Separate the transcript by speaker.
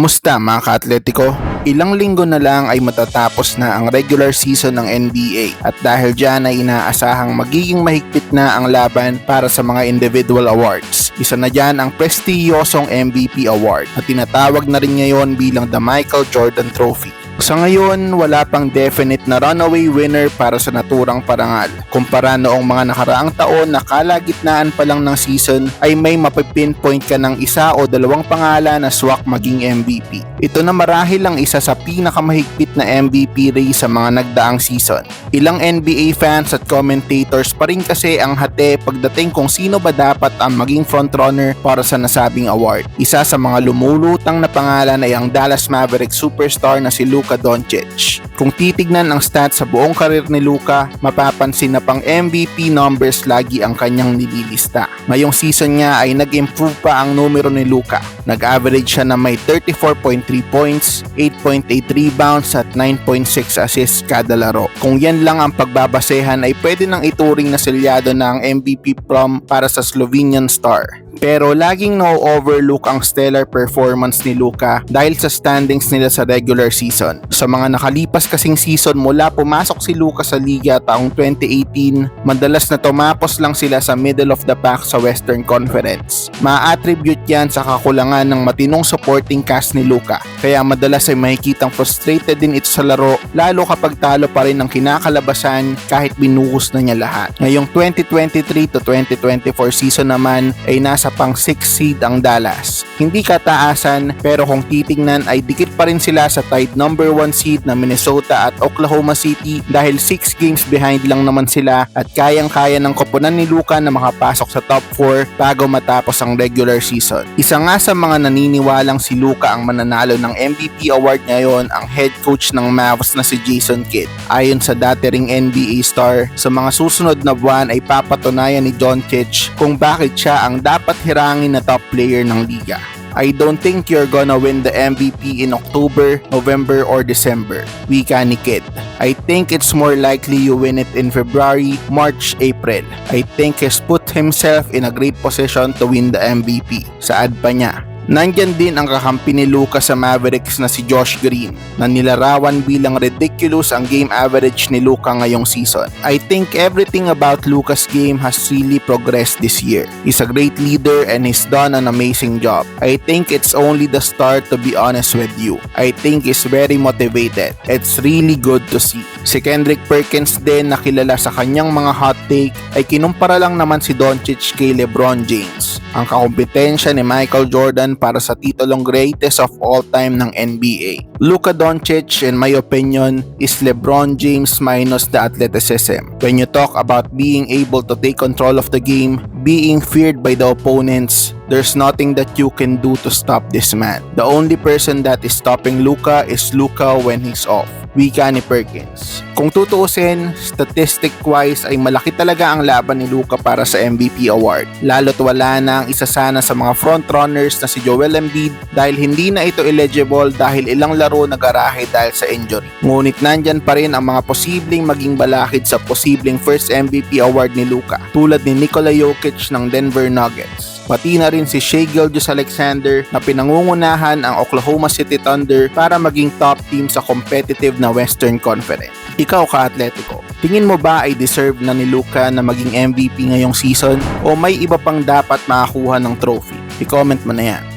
Speaker 1: Kumusta mga ka-atletico? Ilang linggo na lang ay matatapos na ang regular season ng NBA at dahil dyan ay inaasahang magiging mahigpit na ang laban para sa mga individual awards. Isa na dyan ang prestiyosong MVP award na tinatawag na rin ngayon bilang the Michael Jordan Trophy. Sa ngayon, wala pang definite na runaway winner para sa naturang parangal. Kumpara noong mga nakaraang taon na kalagitnaan pa lang ng season ay may mapipinpoint ka ng isa o dalawang pangalan na swak maging MVP. Ito na marahil ang isa sa pinakamahigpit na MVP race sa mga nagdaang season. Ilang NBA fans at commentators pa rin kasi ang hate pagdating kung sino ba dapat ang maging frontrunner para sa nasabing award. Isa sa mga lumulutang na pangalan ay ang Dallas Mavericks superstar na si Luka Doncic. Kung titignan ang stats sa buong karir ni Luka, mapapansin na pang MVP numbers lagi ang kanyang nililista. Ngayong season niya ay nag-improve pa ang numero ni Luka. Nag-average siya na may 34.3 points, 8.8 rebounds at 9.6 assists kada laro. Kung yan lang ang pagbabasehan ay pwede nang ituring na selyado na ang MVP prom para sa Slovenian star. Pero laging no-overlook ang stellar performance ni Luka dahil sa standings nila sa regular season. Sa mga nakalipas kasing season mula pumasok si Luka sa liga taong 2018, madalas na tumapos lang sila sa middle of the pack sa Western Conference. Ma-attribute yan sa kakulangan ng matinong supporting cast ni Luka. Kaya madalas ay makikitang frustrated din ito sa laro lalo kapag talo pa rin ang kinakalabasan kahit binuhos na niya lahat. Ngayong 2023 to 2024 season naman ay nasa pang 6 seed ang Dallas. Hindi kataasan pero kung titingnan ay dikit pa rin sila sa tied number 1 seed na Minnesota at Oklahoma City dahil 6 games behind lang naman sila at kayang-kaya ng koponan ni Luka na makapasok sa top 4 bago matapos ang regular season. Isa nga sa mga naniniwalang si Luka ang mananalo ng MVP award ngayon ang head coach ng Mavs na si Jason Kidd. Ayon sa dati ring NBA star, sa mga susunod na buwan ay papatunayan ni Doncic kung bakit siya ang dapat hirangin na top player ng liga. I don't think you're gonna win the MVP in October, November, or December. Wika ni Kid. I think it's more likely you win it in February, March, April. I think he's put himself in a great position to win the MVP. Saad pa niya. Nandyan din ang kakampi ni Lucas sa Mavericks na si Josh Green na nilarawan bilang ridiculous ang game average ni Luka ngayong season. I think everything about Lucas' game has really progressed this year. He's a great leader and he's done an amazing job. I think it's only the start to be honest with you. I think he's very motivated. It's really good to see. Si Kendrick Perkins din na kilala sa kanyang mga hot take ay kinumpara lang naman si Doncic kay LeBron James. Ang kakompetensya ni Michael Jordan para sa titulong greatest of all time ng NBA. Luka Doncic, in my opinion, is LeBron James minus the athleticism. When you talk about being able to take control of the game, being feared by the opponents, there's nothing that you can do to stop this man. The only person that is stopping Luka is Luka when he's off. Wika ni Perkins. Kung tutuusin, statistic-wise ay malaki talaga ang laban ni Luka para sa MVP award. Lalo't wala na ang isa sana sa mga frontrunners na si Joel Embiid dahil hindi na ito eligible dahil ilang laro nagarahe dahil sa injury. Ngunit nandyan pa rin ang mga posibleng maging balakid sa posibleng first MVP award ni Luka tulad ni Nikola Jokic ng Denver Nuggets. Pati na rin si Shea Gilgeous Alexander na pinangungunahan ang Oklahoma City Thunder para maging top team sa competitive na Western Conference. Ikaw ka-atletico, tingin mo ba ay deserve na ni Luka na maging MVP ngayong season o may iba pang dapat makakuha ng trophy? I-comment mo na yan.